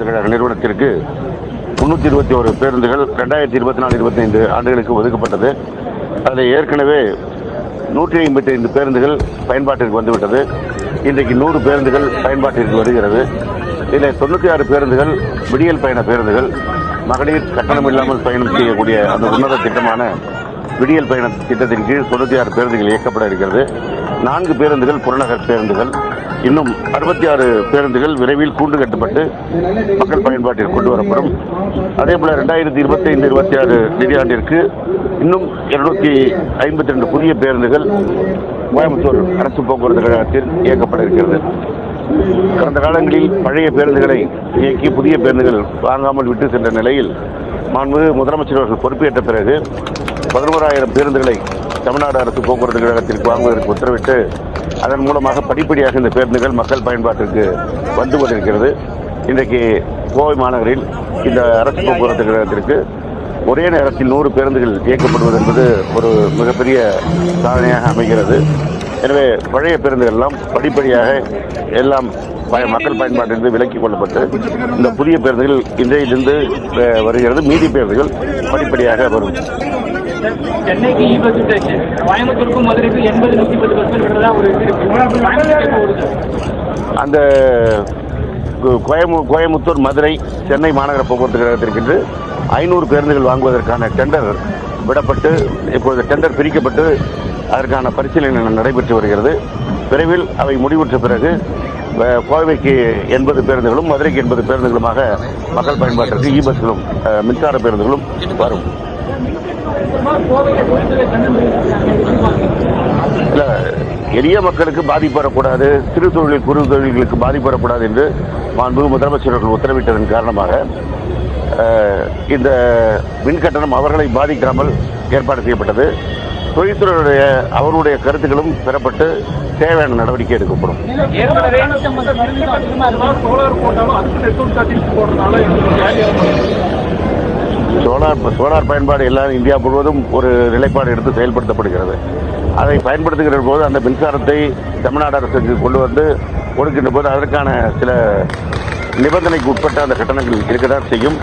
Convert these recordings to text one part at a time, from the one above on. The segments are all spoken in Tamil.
போக்குவரத்து கழக நிறுவனத்திற்கு முன்னூற்றி இருபத்தி ஒரு பேருந்துகள் ரெண்டாயிரத்தி இருபத்தி நாலு இருபத்தைந்து ஆண்டுகளுக்கு ஒதுக்கப்பட்டது. அதில் ஏற்கனவே நூற்றி ஐம்பத்தி ஐந்து பேருந்துகள் பயன்பாட்டிற்கு வந்துவிட்டது. இன்றைக்கு நூறு பேருந்துகள் பயன்பாட்டிற்கு வருகிறது. இதில் தொண்ணூற்றி ஆறு பேருந்துகள் விடியல் பயண பேருந்துகள் மகளிர் கட்டணம் இல்லாமல் பயணம் செய்யக்கூடிய அந்த உன்னத திட்டமான விடியல் பயண திட்டத்தின் கீழ் தொண்ணூற்றி ஆறு பேருந்துகள் இயக்கப்பட இருக்கிறது. நான்கு பேருந்துகள் புறநகர் பேருந்துகள் இன்னும் அறுபத்தி ஆறு பேருந்துகள் விரைவில் கூண்டு கட்டப்பட்டு மக்கள் பயன்பாட்டிற்கு கொண்டு வரப்படும். அதே போல் ரெண்டாயிரத்தி இருபத்தி ஐந்து இருபத்தி ஆறு நிதியாண்டிற்கு இன்னும் இருநூத்தி ஐம்பத்தி ரெண்டு புதிய பேருந்துகள் கோயம்புத்தூர் அரசு போக்குவரத்து கழகத்தில் இயக்கப்பட இருக்கிறது. கடந்த காலங்களில் பழைய பேருந்துகளை இயக்கி புதிய பேருந்துகள் வாங்காமல் விட்டு சென்ற நிலையில் மாண்பு முதலமைச்சர் அவர்கள் பொறுப்பேற்ற பிறகு பதினோராயிரம் பேருந்துகளை தமிழ்நாடு அரசு போக்குவரத்து கழகத்திற்கு வாங்குவதற்கு உத்தரவிட்டு அதன் மூலமாக படிப்படியாக இந்த பேருந்துகள் மக்கள் பயன்பாட்டிற்கு வந்து கொண்டிருக்கிறது. இன்றைக்கு கோவை மாநகரில் இந்த அரசு போக்குவரத்து கழகத்திற்கு ஒரே நேரத்தில் நூறு பேருந்துகள் இயக்கப்படுவது என்பது ஒரு மிகப்பெரிய சாதனையாக அமைகிறது. எனவே பழைய பேருந்துகள் எல்லாம் படிப்படியாக எல்லாம் மக்கள் பயன்பாட்டிலிருந்து விலக்கிக் கொள்ளப்பட்டு இந்த புதிய பேருந்துகள் இன்றையிலிருந்து வருகிறது. மீதி பேருந்துகள் படிப்படியாக வரும். சென்னைக்கு இ பஸ் விட்டாச்சு கோயம்புத்தூருக்கும் மதுரைக்கும் எண்பது நூற்றி பத்து பர்சன்ட் விடுறதா ஒரு இது இருக்கு. அந்த கு- கோயமு கோயமுத்தூர் மதுரை சென்னை மாநகர போக்குவரத்து கழகத்திற்கென்று ஐநூறு பேருந்துகள் வாங்குவதற்கான டெண்டர் விடப்பட்டு இப்பொழுது டெண்டர் பிரிக்கப்பட்டு அதற்கான பரிசீலனை நடைபெற்று வருகிறது. விரைவில் அவை முடிவுற்ற பிறகு கோவைக்கு எண்பது பேருந்துகளும் மதுரைக்கு எண்பது பேருந்துகளுமாக மக்கள் பயன்பாட்டிற்கு இ பஸ்களும் மின்சார பேருந்துகளும் வரும். இல்ல எளிய மக்களுக்கு பாதிப்பு வரக்கூடாது சிறு தொழில் குறு தொழில்களுக்கு பாதிப்பு வரக்கூடாது என்று மாண்பு முதலமைச்சர் அவர்கள் உத்தரவிட்டதன் காரணமாக இந்த மின் கட்டணம் அவர்களை பாதிக்காமல் ஏற்பாடு செய்யப்பட்டது. தொழில்துறையுடைய அவருடைய கருத்துக்களும் பெறப்பட்டு தேவையான நடவடிக்கை எடுக்கப்படும். சோலார் சோலார் பயன்பாடு எல்லாம் இந்தியா முழுவதும் ஒரு நிலைப்பாடு எடுத்து செயல்படுத்தப்படுகிறது. அதை பயன்படுத்துகிற போது அந்த மின்சாரத்தை தமிழ்நாடு அரசுக்கு கொண்டு வந்து கொடுக்கின்ற போது அதற்கான சில நிபந்தனைக்கு உட்பட்ட அந்த கட்டணங்கள் இருக்கதான் செய்யும்.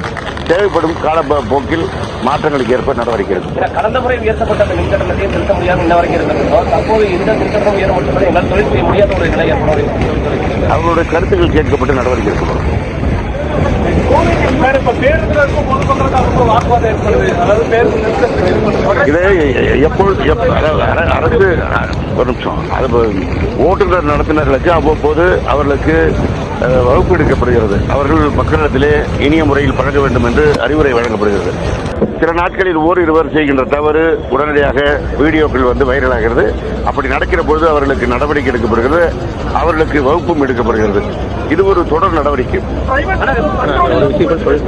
தேவைப்படும் கால போக்கில் மாற்றங்களுக்கு ஏற்ப நடவடிக்கை எடுக்கும். கடந்த முறை உயர்த்தப்பட்ட அந்த மின் கட்டணத்தையும் திருத்த முடியாமல் இன்ன வரைக்கும் இருந்திருந்தோம் தற்போது இந்த மின் கட்டணம் உயர மட்டுமே எங்களால் தொழில் செய்ய முடியாத ஒரு நிலை ஏற்படும் அவர்களுடைய கருத்துக்கள் கேட்கப்பட்டு நடவடிக்கை எடுக்கப்படும். இதை எப்பொழுது எப்- அதாவது அர- அரசு ஒரு நிமிஷம். அது இப்போ ஓட்டுநர் நடத்துனர்களுக்கு அவ்வப்போது அவர்களுக்கு வகுப்பு எடுக்கப்படுகிறது. அவர்கள் மக்களிடத்திலே இனிய முறையில் பழக வேண்டும் என்று அறிவுரை வழங்கப்படுகிறது. சில நாட்களில் ஓரிருவர் இருவர் செய்கின்ற தவறு உடனடியாக வீடியோக்கள் வந்து வைரலாகிறது. அப்படி நடக்கிற பொழுது அவர்களுக்கு நடவடிக்கை எடுக்கப்படுகிறது. அவர்களுக்கு வகுப்பும் எடுக்கப்படுகிறது. இது ஒரு தொடர் நடவடிக்கை.